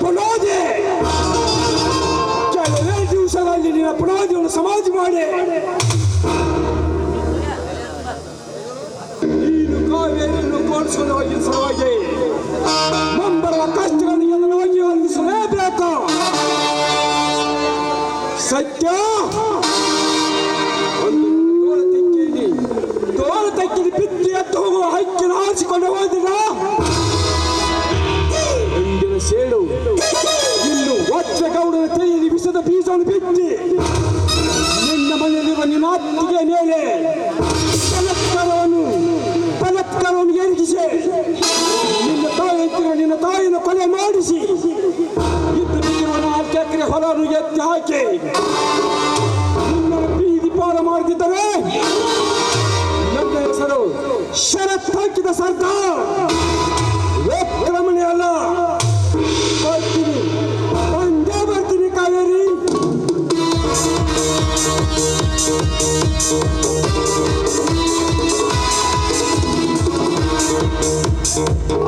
ಪುನೋದೆ ಕೆಲವೇ ದಿವಸದಲ್ಲಿ ನಿನ್ನ ಪುನೋದಿಯನ್ನು ಸಮಾಧಿ ಮಾಡಿ. ನೀನು ಕಾವೇರಿಯನ್ನು ಕೋಡಿಸಲು ಹೋಗಿ ಸಲುವಾಗಿ ಮುಂಬರುವ ಕಷ್ಟಗಳನ್ನು ಎಲ್ಲವಾಗಿ ಹೊಂದಿಸಲೇಬೇಕು ಸತ್ಯ? ಒಂದು ತೋಳ ತಕ್ಕಿದ. ತೋಳ ತಕ್ಕಿದ ಬಿತ್ತಿ ಎತ್ತು ಹೋಗುವ ಹಕ್ಕಿನ ಹಾಸಿಕೊಂಡು ಬೀಜವನ್ನು ಬಿತ್ತಿ ನಿನ್ನ ಮನೆಯಲ್ಲಿರುವ ನಿನ್ನ ಅತ್ತಿಗೆ ಮೇಲೆ ಬಲತ್ಕಾರವನ್ನು ಬಲತ್ಕಾರವನ್ನು ಎರಗಿಸಿ ನಿನ್ನ ತಾಯಿ ನಿನ್ನ ತಾಯಿಯನ್ನು ಕೊಲೆ ಮಾಡಿಸಿ ಇದ್ದು ಬಿದ್ದಿರುವ ನಾಲ್ಕು ಎಕರೆ ಹೊಲವನ್ನು ಎತ್ತಿ ಹಾಕಿ ನಿನ್ನ ಬೀದಿ ಪಾರ ಮಾಡುತ್ತಿದ್ದರೆ you